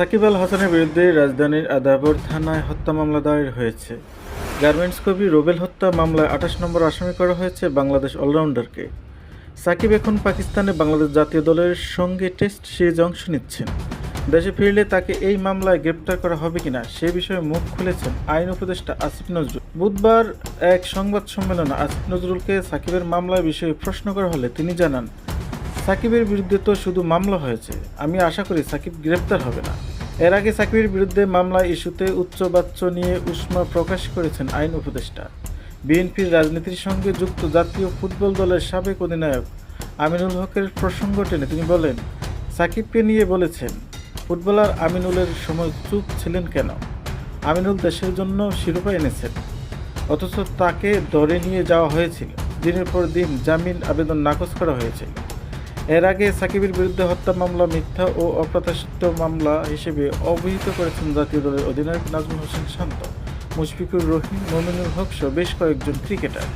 সাকিব আল হাসানের বিরুদ্ধে রাজধানীর আদাবর থানায় হত্যা মামলা দায়ের হয়েছে। গার্মেন্টস কবি রোবেল হত্যা মামলায় আঠাশ নম্বর আসামি করা হয়েছে বাংলাদেশ অলরাউন্ডারকে। সাকিব এখন পাকিস্তানে বাংলাদেশ জাতীয় দলের সঙ্গে টেস্ট সিরিজে অংশ নিচ্ছেন। দেশে ফিরলে তাকে এই মামলায় গ্রেপ্তার করা হবে কিনা সে বিষয়ে মুখ খুলেছেন আইন উপদেষ্টা আসিফ নজরুল। বুধবার এক সংবাদ সম্মেলনে আসিফ নজরুলকে সাকিবের মামলার বিষয়ে প্রশ্ন করা হলে তিনি জানান, সাকিবের বিরুদ্ধে তো শুধু মামলা হয়েছে। আমি আশা করি সাকিব গ্রেপ্তার হবে না। এর আগে সাকিবের বিরুদ্ধে মামলা ইস্যুতে উচ্চবাচ্য নিয়ে উষ্মা প্রকাশ করেছেন আইন উপদেষ্টা। বিএনপির রাজনীতির সঙ্গে যুক্ত জাতীয় ফুটবল দলের সাবেক অধিনায়ক আমিনুল হকের প্রসঙ্গ টেনে তিনি বলেন, সাকিবকে নিয়ে বলেছেন, ফুটবলার আমিনুলের সময় চুপ ছিলেন কেন? আমিনুল দেশের জন্য শিরোপা এনেছেন, অথচ তাকে ধরে নিয়ে যাওয়া হয়েছিল। দিনের পর দিন জামিন আবেদন নাকচ করা হয়েছিল এর আগে সাকিবের বিরুদ্ধে হত্যা মামলা, মিথ্যা ও অপ্রত্যাশিত মামলা হিসেবে অবহিত করেছেন জাতীয় দলের অধিনায়ক নাজমুল হোসেন শান্ত। মুশফিকুর রহিম, মমিনুল হক সহ বেশ কয়েকজন ক্রিকেটার।